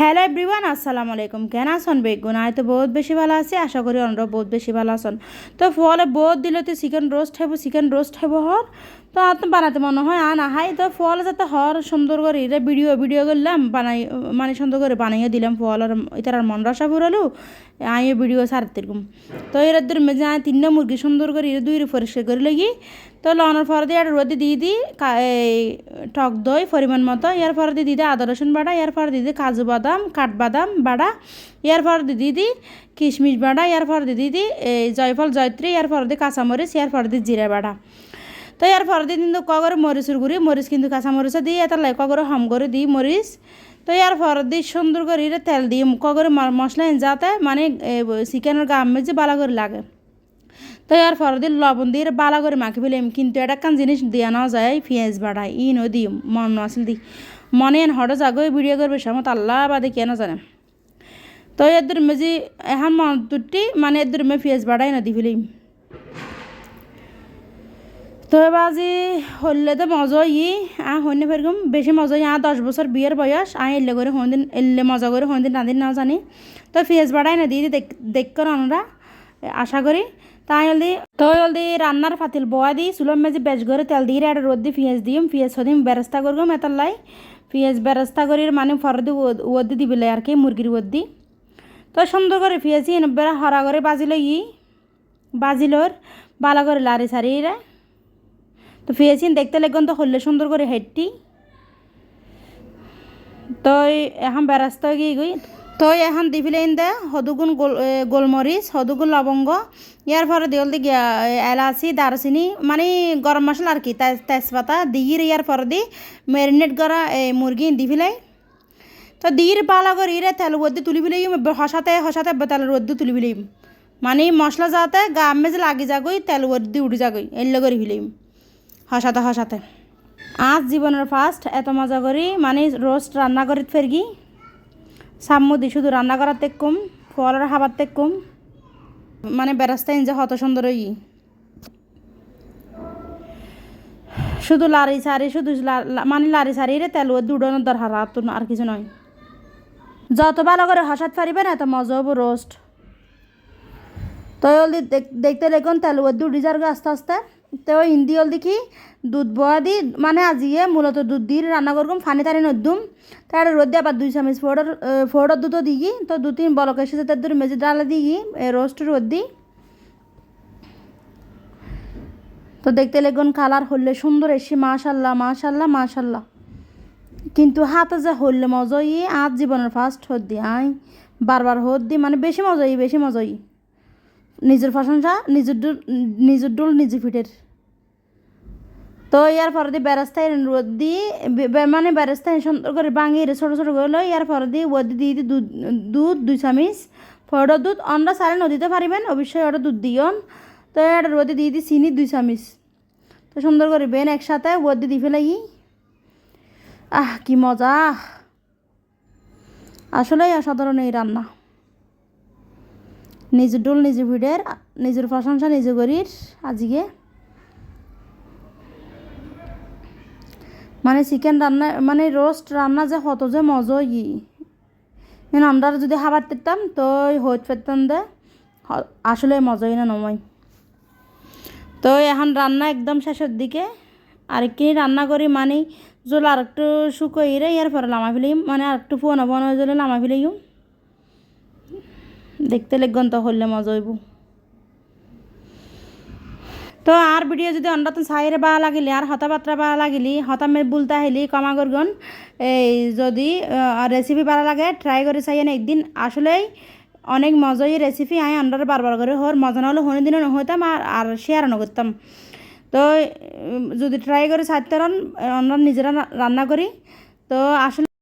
Hello everyone আসসালামু আলাইকুম। কেন আসন বেগুন আয় তো বহুত বেশি ভালো আছে, আশা করি অন্য বহুত বেশি ভালো আসন তো ফলে বহুত দিলে তো চিকেন রোস্ট হব চিকেন রোস্ট হব হর তো আর তো বানাতে মনে হয় আর না হাই। তো ফল যাতে হর সুন্দর করে এটা ভিডিও ভিডিও করলাম, বানাই মানে সুন্দর করে বানাইয়ে দিলাম ফল আর এটার মন রসা ফুরালো আমিও ভিডিও সারতে তো এর মেজে তিনটা মুরগি সুন্দর করে এর দুই পরিষ্কার করে লাগি। তো লনের পর দিয়ে রোদে দিয়ে দিই এই টক দই পরিমাণ মতো। এর পর দিয়ে দিদি আদা রসুন বাটা এর পর দিদি কাজু বাদাম, কাঠবাদাম বাটা এর পর দিয়ে দিদি কিশমিশ বাটা এর পর দিয়ে দিদি এই জয়ফল, জয়ত্রী এর পর দিয়ে কাঁচামরিচ এর পর দিয়ে জিরা বাটা তো এর পর দিয়ে কিন্তু কগরে মরিচের গুঁড়ি, মরিচ কিন্তু কাঁচামরিচে দিই এটা লাই ক কগরে হম করে দিই মরিচ। তো এর পর দিয়ে সুন্দর করে তেল দিই, কগরে মশলা যাতে মানে চিকেনের গাম মেজে বালা করে লাগে। তো এর পর দিয়ে লবণ দিয়ে বালা করে মাখি ফেলাম কিন্তু এটা কান জিনিস দিয়া না যায় পেঁয়াজ বাড়াই ই নো দিই মন আসল দি। মনে এন হঠাৎ যাগো ভিডিও করবে সামত আল্লাহ বাদে কেন জানে। তো এদের মেজি এখন মন তুটি মানে এদের মে পেঁয়াজ বাড়াই না দি ফেলিম তো এবার আজি হলে তো মজা ই, আ হইনে ফেরকম বেশি মজা আ দশ বছর বিয়ের বয়স, আ এলে করে হন্দিন এলে মজা করে হন্দিন নাদিন না জানি। তো পেঁয়াজ বাড়াই না দিয়ে দেখ দেখ করে আশা করি। তাই হলদি তো হলদি রান্নার ফাতিল বয়া দিই চুলোর মেজে বেজ করে তেল দিয়ে একটা রোদ দিয়ে পেঁয়াজ দিম পেঁয়াজ সদিম বেরেস্তা করগম এতার লাই পেঁয়াজ বেরেস্তা করি মানে ফরদি ওদি দিবিলে আর কি, মুরগির ওদি তো সুন্দর করে পেঁয়াজি বেড়া হরা করে বাজিল ই বাজিলোর বালা করে লারি সারি রে। তো পেঁয়াজিন দেখতে লাগন তো হলে সুন্দর করে হেঁটি তো এখন বেরাস্তা গিয়ে গই। তো এখন দি ফেলেন দে সদুগুণ গোল গোলমরিচ সদুগুণ লবঙ্গ ইয়ার পরে দিল দি এলাচি দারচিনি মানে গরম মশলা আর কি তেজপাতা দিয়ে ইয়ার পরে দি ম্যারিনেট করা এই মুরগি দি ফেলাই তো দিয়ে পালা করে ইরে তেল রোদ্দি তুলি ফেলাই হসাতে হসাতে তেল রোদ্দি তুলি ফেলাই মানে মশলা যাতে গা মেজে লাগি যাগই তেল রোদ্দি উঠে যাগই এলে করে ফেলাই হসাতে হসাতে আজ জীবনের ফার্স্ট এত মজা করি মানে রোস্ট রান্না করি ফেরগি সাম্মদি শুধু রান্না করার তেক কম, ফলের খাবার তেক কম। মানে বেরাস্তাইন যে হত সুন্দর ই শুধু লারি সারি, শুধু মানে লারি সারি রে তেল দুডনের দরকার আর কিছু নয়। যত ভালো করে হসাত পারিবেন এত মজা হব রোস্ট তো দেখতে দেখুন তেল উড়ি যার আস্তে আস্তে। তো হিন্দি হল দেখি, দুধ বয়া দি মানে আজিয়ে মূলত দুধ দিয়ে রান্না করলাম ফানি টানি নদ্যুম তার রোদ দিয়ে আবার দুই চামচ ফোড়র ফোড়র দুধও দিই তো দু তিন বলক এসেছে তার দূর মেজে ডালে দিই রোস্ট রোদ দিই তো দেখতে লেগুন কালার হলে সুন্দর এসে মাশাল্লাহ মাশাল্লাহ মাশাল্লাহ। কিন্তু হাতে যে হলে মজা ই, আজ জীবনের ফার্স্ট হদ দি, আই। বারবার হদ দি মানে বেশি মজা ই বেশি মজা ই। নিজের প্রশংসা নিজের ডুল নিজের ডুল নিজে ফিটের তো ইয়ার পরে দিয়ে বেরাস্তায় রোদ দিয়ে মানে বেরাস্তায় সুন্দর করে ভাঙিয়ে ছোটো ছোটো করে ইয়ার পরে দিয়ে ওদ দিয়ে দিই দুধ, দুই চামিচ ফটো দুধ, অন্ডা সারে নদীতে পারিবেন, অবশ্যই ওটা দুধ দিয়ন। তো এটা রোদে দিয়ে দিই চিনি, দুই চামিচ। তো সুন্দর করে বেন একসাথে ওদ দিয়ে ফেলাই। আহ, কি মজা। আসলেই অসাধারণ এই রান্না। নিজের ডোল নিজে ভিড়ের, নিজের প্রশংসা নিজে করির আজকে। মানে চিকেন রান্না মানে রোস্ট রান্না যে হতো যে মজা ই। আমরা যদি খাবার দিতাম তো হইত পেতাম দে। আসলে মজাই না নময় তো এখন রান্না একদম শেষের দিকে। আরেকটি রান্না করি মানে জল আর একটু শুকোই রে ইয়ার পরে লামা ফেলিম মানে আর একটু ফোন বন হয়ে জলে লামা ফেলিও দেখতে লেগন তো হলে মজা হইব। তো আর ভিডিও যদি অন্যতম সাইরে বা লাগিলি, আর হতাবাত্রা বা লাগিলি হতামে বুলতে আহিলি কমা করগন। এই যদি রেসিপি ভালো লাগে ট্রাই করে চাইয়েন একদিন। আসলেই অনেক মজাই রেসিপি আমি আন্ডার বারবার করে হর মজা না হলে হনে দিনও নহইতাম আর আর শেয়ার তো যদি ট্রাই করে ছাড়তে অন্য নিজেরা রান্না করি। তো আসলে